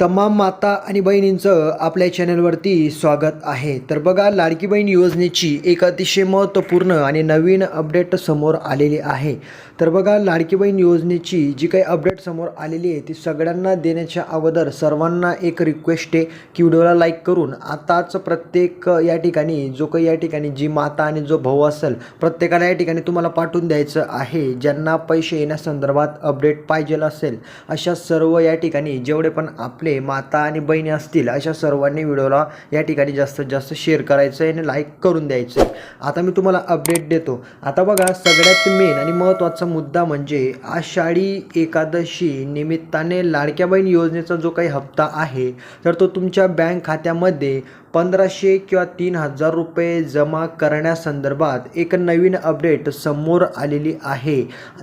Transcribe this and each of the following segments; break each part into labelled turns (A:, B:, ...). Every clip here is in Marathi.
A: तमाम माता आणि बहिणींचं आपल्या चॅनलवरती स्वागत आहे. तर बघा लाडकी बहीण योजनेची एक अतिशय महत्त्वपूर्ण आणि नवीन अपडेट समोर आलेली आहे. तर बघा लाडकी बहीण योजनेची जी काही अपडेट समोर आलेली आहे ती सगळ्यांना देण्याच्या अगोदर सर्वांना एक रिक्वेस्ट आहे की व्हिडिओला लाईक करून आताच प्रत्येक या ठिकाणी जो काही या ठिकाणी जी माता आणि जो भाऊ असेल प्रत्येकाला या ठिकाणी तुम्हाला पाठवून द्यायचं आहे. ज्यांना पैसे येण्यासंदर्भात अपडेट पाहिजे असेल अशा सर्व या ठिकाणी जेवढे पण आपले माता आणि बहिणी असतील अशा सर्वांनी व्हिडिओला या ठिकाणी जास्तीत जास्त शेअर करायचं आहे आणि लाईक करून द्यायचं आहे आता मी तुम्हाला अपडेट देतो. आता बघा सगळ्यात मेन आणि महत्त्वाचा मुद्दा म्हणजे आषाढी एकादशी निमित्ताने लाडक्या बहीण योजनेचा जो काही हप्ता आहे तर तो तुमच्या बँक खात्यामध्ये पंधराशे किंवा तीन हजार रुपये जमा करण्यासंदर्भात एक नवीन अपडेट समोर आलेली आहे.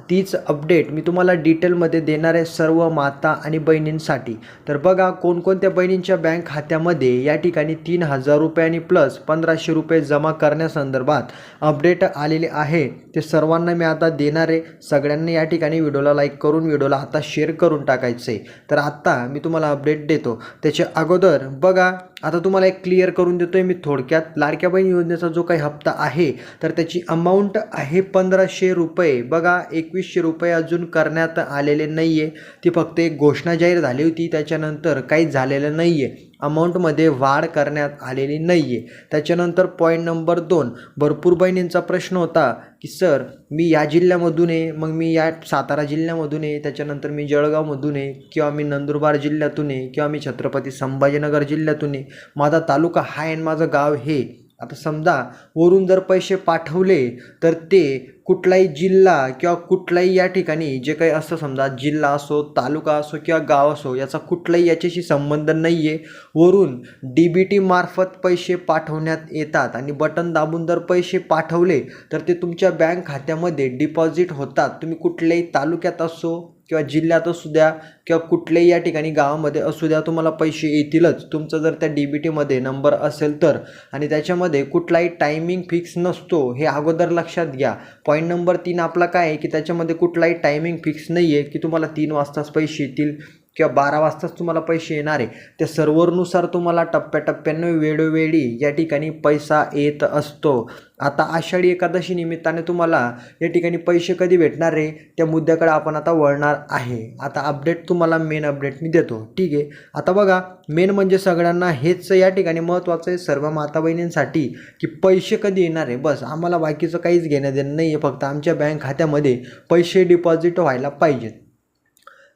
A: तीच अपडेट मी तुम्हाला डिटेलमध्ये देणार आहे सर्व माता आणि बहिणींसाठी. तर बघा कोणकोणत्या बहिणींच्या बँक खात्यामध्ये या ठिकाणी तीन हजार रुपये आणि प्लस पंधराशे रुपये जमा करण्यासंदर्भात अपडेट आलेले आहे ते सर्वांना मी आता देणार आहे. सगळ्यांनी या ठिकाणी व्हिडिओला लाईक करून व्हिडिओला आता शेअर करून टाकायचं. आहे तर आत्ता मी तुम्हाला अपडेट देतो. त्याच्या अगोदर बघा आता तुम्हाला एक क्लिअर करून देतो आहे मी थोडक्यात. लाडक्या बहीण योजनेचा जो काही हप्ता आहे तर त्याची अमाऊंट आहे पंधराशे रुपये. बघा एकवीसशे रुपये अजून करण्यात आलेले नाही आहे ती फक्त एक घोषणा जाहीर झाली होती त्याच्यानंतर काहीच झालेलं नाही आहे अमाऊंटमध्ये वाढ करण्यात आलेली नाही आहे त्याच्यानंतर पॉईंट नंबर दोन. भरपूर बहिणींचा प्रश्न होता की सर मी या जिल्ह्यामधून आहे मग मी या सातारा जिल्ह्यामधून आहे त्याच्यानंतर मी जळगावमधून आहे किंवा मी नंदुरबार जिल्ह्यातून आहे किंवा मी छत्रपती संभाजीनगर जिल्ह्यातून आहे माझा तालुका हा आहे आणि माझं गाव हे. आता समजा वरून जर पैसे पाठवले तर ते कुठलाही जिल्हा किंवा कुठलाही या ठिकाणी जे काही असं समजा जिल्हा असो तालुका असो किंवा गाव असो याचा कुठलाही याच्याशी संबंध नाही आहे वरून डी बी टीमार्फत पैसे पाठवण्यात येतात आणि बटन दाबून जर पैसे पाठवले तर ते तुमच्या बँक खात्यामध्ये डिपॉझिट होतात. तुम्ही कुठल्याही तालुक्यात असो किंवा जिल्ह्यात असू द्या किंवा कुठल्याही या ठिकाणी गावामध्ये असू द्या तुम्हाला पैसे येतीलच. तुमचं जर त्या डी बी टीमध्ये नंबर असेल तर. आणि त्याच्यामध्ये कुठलाही टायमिंग फिक्स नसतो हे अगोदर लक्षात घ्या. पॉईंट नंबर तीन आपला काय आहे की त्याच्यामध्ये कुठलाही टायमिंग फिक्स नाही आहे की तुम्हाला तीन वाजताच पैसे येतील. किंवा बारा वाजताच तुम्हाला पैसे येणार आहे. त्या सर्व्हरनुसार तुम्हाला टप्प्याटप्प्यानं वेळोवेळी या ठिकाणी पैसा येत असतो. आता आषाढी एकादशी निमित्ताने तुम्हाला या ठिकाणी पैसे कधी भेटणार आहे? त्या मुद्द्याकडे आपण आता वळणार आहे. आता अपडेट तुम्हाला मेन अपडेट मी देतो. ठीक आहे? आता बघा मेन म्हणजे सगळ्यांना हेच या ठिकाणी महत्त्वाचं आहे. सर्व माता बहिणींसाठी की पैसे कधी येणार आहे? बस आम्हाला बाकीचं काहीच घेणं देणं नाही आहे फक्त आमच्या बँक खात्यामध्ये पैसे डिपॉझिट व्हायला पाहिजेत.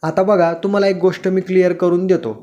A: आता बघा तुम्हाला एक गोष्ट मी क्लिअर करून देतो.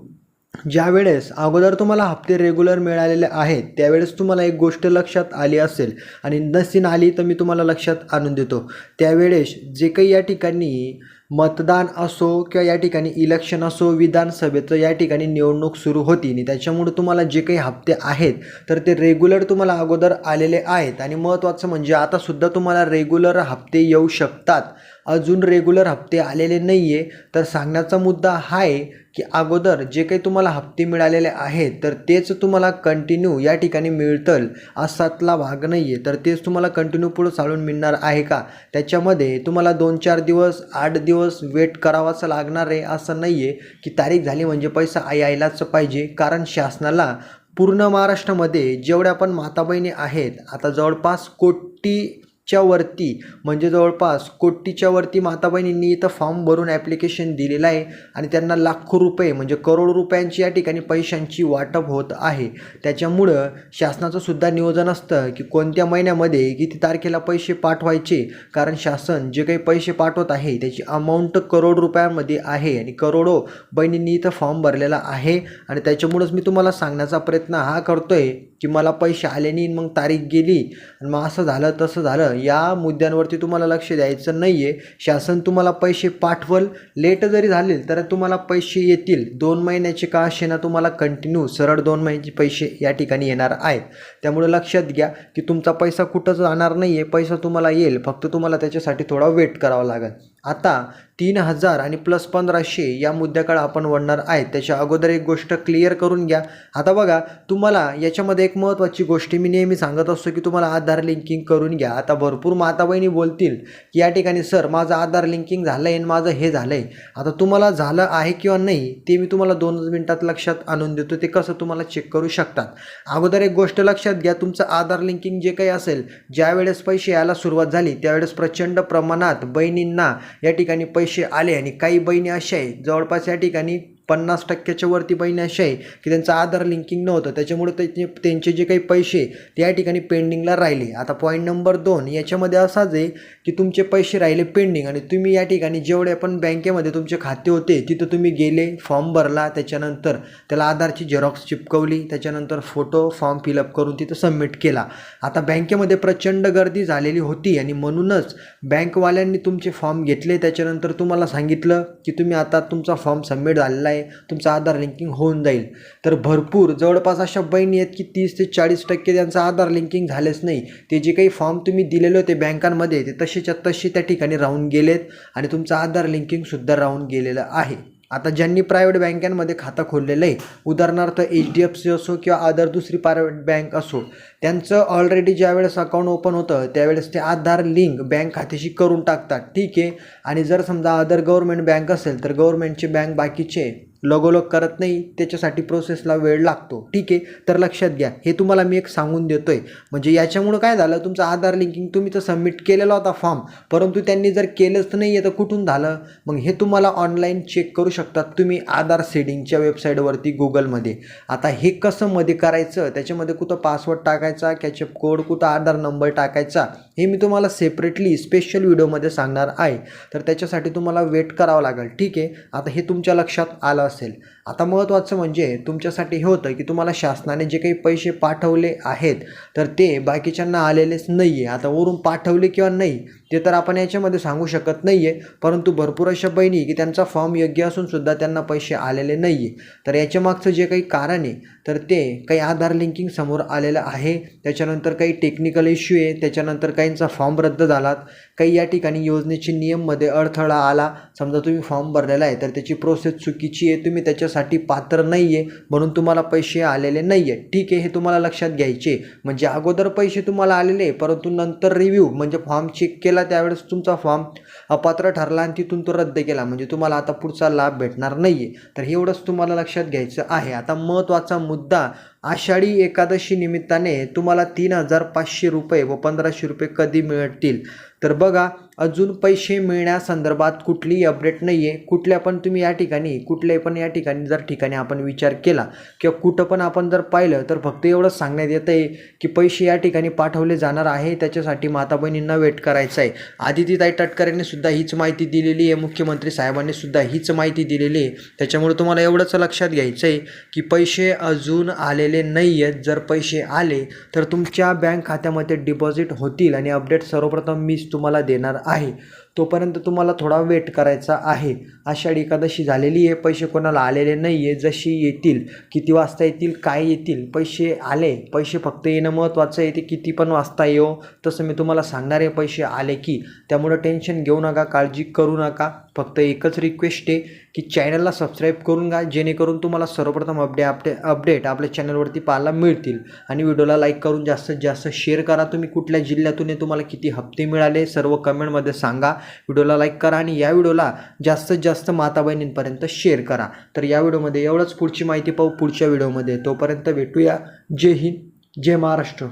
A: ज्या वेळेस अगोदर तुम्हाला हप्ते रेग्युलर मिळालेले आहेत त्यावेळेस तुम्हाला एक गोष्ट लक्षात आली असेल आणि नसीन आली तर मी तुम्हाला लक्षात आणून देतो. त्यावेळेस जे काही या ठिकाणी मतदान असो किंवा या ठिकाणी इलेक्शन असो विधानसभेचं या ठिकाणी निवडणूक सुरू होती आणि त्याच्यामुळे तुम्हाला जे काही हप्ते आहेत तर ते रेग्युलर तुम्हाला अगोदर आलेले आहेत. आणि महत्त्वाचं म्हणजे आतासुद्धा तुम्हाला रेग्युलर हप्ते येऊ शकतात. अजून रेग्युलर हप्ते आलेले नाही आहे तर सांगण्याचा मुद्दा हा आहे की अगोदर जे काही तुम्हाला हप्ते मिळालेले आहेत तर तेच तुम्हाला कंटिन्यू या ठिकाणी मिळतं असातला भाग नाही आहे तर तेच तुम्हाला कंटिन्यू पुढं चालून मिळणार आहे का? त्याच्यामध्ये तुम्हाला दोन चार दिवस आठ दिवस वेट करावाच लागणार आहे असं नाही आहे की तारीख झाली म्हणजे पैसा यायलाच पाहिजे. कारण शासनाला पूर्ण महाराष्ट्रामध्ये जेवढ्या पण माता बहिणी आहेत आता जवळपास कोटी च्या वरती म्हणजे जवळपास कोटीच्या वरती माता बहिणींनी इथं फॉर्म भरून ॲप्लिकेशन दिलेलं आहे आणि त्यांना लाखो रुपये म्हणजे करोड रुपयांची या ठिकाणी पैशांची वाटप होत आहे. त्याच्यामुळं शासनाचं सुद्धा नियोजन असतं की कोणत्या महिन्यामध्ये किती तारखेला पैसे पाठवायचे कारण शासन जे काही पैसे पाठवत आहे त्याची अमाऊंट करोड रुपयांमध्ये आहे आणि करोडो बहिणींनी इथं फॉर्म भरलेला आहे. आणि त्याच्यामुळंच मी तुम्हाला सांगण्याचा प्रयत्न हा करतोय की मला पैसे आले नाही मग तारीख गेली आणि मग असं झालं तसं झालं या मुद्द्यांवरती तुम्हाला लक्ष द्यायचं नाही आहे शासन तुम्हाला पैसे पाठवल लेट जरी झाले तर तुम्हाला पैसे येतील. दोन महिन्याचे का असेना तुम्हाला कंटिन्यू सरळ दोन महिन्याचे पैसे या ठिकाणी येणार आहेत. त्यामुळे लक्षात घ्या की तुमचा पैसा कुठंच जाणार नाही आहे पैसा तुम्हाला येईल. फक्त तुम्हाला त्याच्यासाठी थोडा वेट करावा लागेल. आता तीन हजार आणि प्लस पंधराशे या मुद्द्याकडे आपण वळणार आहेत. त्याच्या अगोदर एक गोष्ट क्लिअर करून घ्या. आता बघा तुम्हाला याच्यामध्ये एक महत्त्वाची गोष्ट मी नेहमी सांगत असतो की तुम्हाला आधार लिंकिंग करून घ्या. आता भरपूर माता बहिणी बोलतील की या ठिकाणी सर माझं आधार लिंकिंग झालं आहे आणि माझं हे झालं आहे आता तुम्हाला झालं आहे किंवा नाही ते मी तुम्हाला दोनच मिनटात लक्षात आणून देतो. ते कसं तुम्हाला चेक करू शकतात. अगोदर एक गोष्ट लक्षात घ्या. तुमचं आधार लिंकिंग जे काही असेल ज्यावेळेस पैसे यायला सुरुवात झाली त्यावेळेस प्रचंड प्रमाणात बहिणींना या ठिकाणी पैसे आले आणि काही बहिणी अशा आहे जवळपास या ठिकाणी पन्नास टक्क्याच्या वरती बहिणी अशा आहे की त्यांचं आधार लिंकिंग नव्हतं. त्याच्यामुळे त्याचे त्यांचे जे काही पैसे ते या ठिकाणी पेंडिंगला राहिले. आता पॉईंट नंबर दोन याच्यामध्ये असाच आहे की तुमचे पैसे राहिले पेंडिंग आणि तुम्ही या ठिकाणी जेवढे पण बँकेमध्ये तुमचे खाते होते तिथं तुम्ही गेले फॉर्म भरला त्याच्यानंतर त्याला आधारची झेरॉक्स चिपकवली त्याच्यानंतर फोटो फॉर्म फिलअप करून तिथं सबमिट केला. आता बँकेमध्ये प्रचंड गर्दी झालेली होती आणि म्हणूनच बँकवाल्यांनी तुमचे फॉर्म घेतले. त्याच्यानंतर तुम्हाला सांगितलं की तुम्ही आता तुमचा फॉर्म सबमिट झालेला आहे. तुमचं आधार लिंकिंग होऊन जाईल. तर भरपूर जवळपास अशा बहिणी आहेत की तीस ते चाळीस टक्के त्यांचं आधार लिंकिंग झालेच नाही. ते जे काही फॉर्म तुम्ही दिलेले होते बँकांमध्ये ते तसेच्या तसे त्या ठिकाणी राहून गेलेत आणि तुमचं आधार लिंकिंगसुद्धा राहून गेलेलं आहे. आता ज्यांनी प्रायव्हेट बँकांमध्ये खातं खोललेलं आहे उदाहरणार्थ एच डी एफ सी असो किंवा अदर दुसरी प्रायव्हेट बँक असो त्यांचं ऑलरेडी ज्यावेळेस अकाउंट ओपन होतं त्यावेळेस ते आधार लिंक बँक खात्याशी करून टाकतात. ठीक आहे? आणि जर समजा अदर गव्हर्मेंट बँक असेल तर गव्हर्मेंटचे बँक बाकीचे लगोलग करत नाही त्याच्यासाठी प्रोसेसला वेळ लागतो. ठीक आहे तर लक्षात घ्या. हे तुम्हाला मी एक सांगून देतो आहे म्हणजे याच्यामुळं काय झालं तुमचं आधार लिंकिंग तुम्ही तर सबमिट केलेला होता फॉर्म परंतु त्यांनी जर केलंच नाही आहे तर कुठून झालं? मग हे तुम्हाला ऑनलाईन चेक करू शकतात. तुम्ही आधार सेडिंगच्या वेबसाईटवरती गुगलमध्ये आता हे कसं मध्ये करायचं? त्याच्यामध्ये कुठं पासवर्ड टाकायचा? कॅचअप कोड कुठं आधार नंबर टाकायचा? हे मी तुम्हाला सेपरेटली स्पेशल व्हिडिओमध्ये सांगणार आहे. तर त्याच्यासाठी तुम्हाला वेट करावं लागेल. ठीक आहे? आता हे तुमच्या लक्षात आलं असेल. आता महत्त्वाचं म्हणजे तुमच्यासाठी हे होतं की तुम्हाला शासनाने जे काही पैसे पाठवले आहेत तर ते बाकीच्यांना आलेलेच नाही आहे आता वरून पाठवले किंवा नाही ते तर आपण याच्यामध्ये सांगू शकत नाही आहे परंतु भरपूर अशा बहिणी की त्यांचा फॉर्म योग्य असूनसुद्धा त्यांना पैसे आलेले नाही आहे तर याच्यामागचं जे काही कारण आहे तर ते काही आधार लिंकिंग समोर आलेलं आहे. त्याच्यानंतर काही टेक्निकल इश्यू आहे. त्याच्यानंतर काहींचा फॉर्म रद्द झालात काही या ठिकाणी योजनेचे नियममध्ये अडथळा आला. समजा तुम्ही फॉर्म भरलेला आहे तर त्याची प्रोसेस चुकीची आहे. तुम्ही त्याच्यासाठी पात्र नाही आहे म्हणून तुम्हाला पैसे आलेले नाही आहे ठीक आहे हे तुम्हाला लक्षात घ्यायचे म्हणजे अगोदर पैसे तुम्हाला आलेले परंतु नंतर रिव्ह्यू म्हणजे फॉर्म चेक केला त्यावेळेस तुमचा फॉर्म अपात्र ठरला आणि तिथून तो रद्द केला. म्हणजे तुम्हाला आता पुढचा लाभ भेटणार नाही आहे तर एवढंच तुम्हाला लक्षात घ्यायचं आहे. आता महत्त्वाचा मुद्दा आषाढी एकादशी निमित्ताने तुम्हाला तीन हजार पाचशे रुपये व पंधराशे रुपये कधी मिळतील? तर बघा अजून पैसे मिळण्यासंदर्भात कुठलीही अपडेट नाही आहे कुठल्या पण तुम्ही या ठिकाणी कुठल्याही पण या ठिकाणी जर ठिकाणी आपण विचार केला किंवा कुठं पण आपण जर पाहिलं तर फक्त एवढंच सांगण्यात येतं आहे की पैसे या ठिकाणी पाठवले जाणार आहे. त्याच्यासाठी माता बहिणींना वेट करायचं आहे. आदितीताई तटकरेंनी सुद्धा हीच माहिती दिलेली आहे. मुख्यमंत्री साहेबांनी सुद्धा हीच माहिती दिलेली आहे. त्याच्यामुळे तुम्हाला एवढंच लक्षात घ्यायचं आहे की पैसे अजून आलेले नाही आहेत जर पैसे आले तर तुमच्या बँक खात्यामध्ये डिपॉझिट होतील आणि अपडेट सर्वप्रथम मीच तुम्हाला देणार आहे. तोपर्यंत तुम्हाला थोडा वेट करायचा आहे. आषाढी एकादशी झालेली आहे. पैसे कोणाला आलेले नाही आहे जशी येतील किती वाजता येतील काय येतील पैसे आले. पैसे फक्त येणं महत्त्वाचं आहे. ते किती पण वाजता येऊ तसं मी तुम्हाला सांगणार आहे पैसे आले की. त्यामुळं टेन्शन घेऊ नका काळजी करू नका. फक्त एकच रिक्वेस्ट आहे की चॅनलला सबस्क्राईब करून घ्या. जेणेकरून तुम्हाला सर्वप्रथम अपडे अपडे अपडेट आपल्या चॅनलवरती पाहायला मिळतील. आणि व्हिडिओला लाईक करून जास्तीत जास्त शेअर करा. तुम्ही कुठल्या जिल्ह्यातून तुम्हाला किती हप्ते मिळाले सर्व कमेंटमध्ये सांगा. व्हिडिओला लाईक करा आणि या व्हिडिओला जास्तीत जास्त माता बहिणींपर्यंत शेअर करा. तर या व्हिडिओमध्ये एवढंच पुढची माहिती पाहू पुढच्या व्हिडिओमध्ये. तोपर्यंत भेटूया. जय हिंद. जय महाराष्ट्र.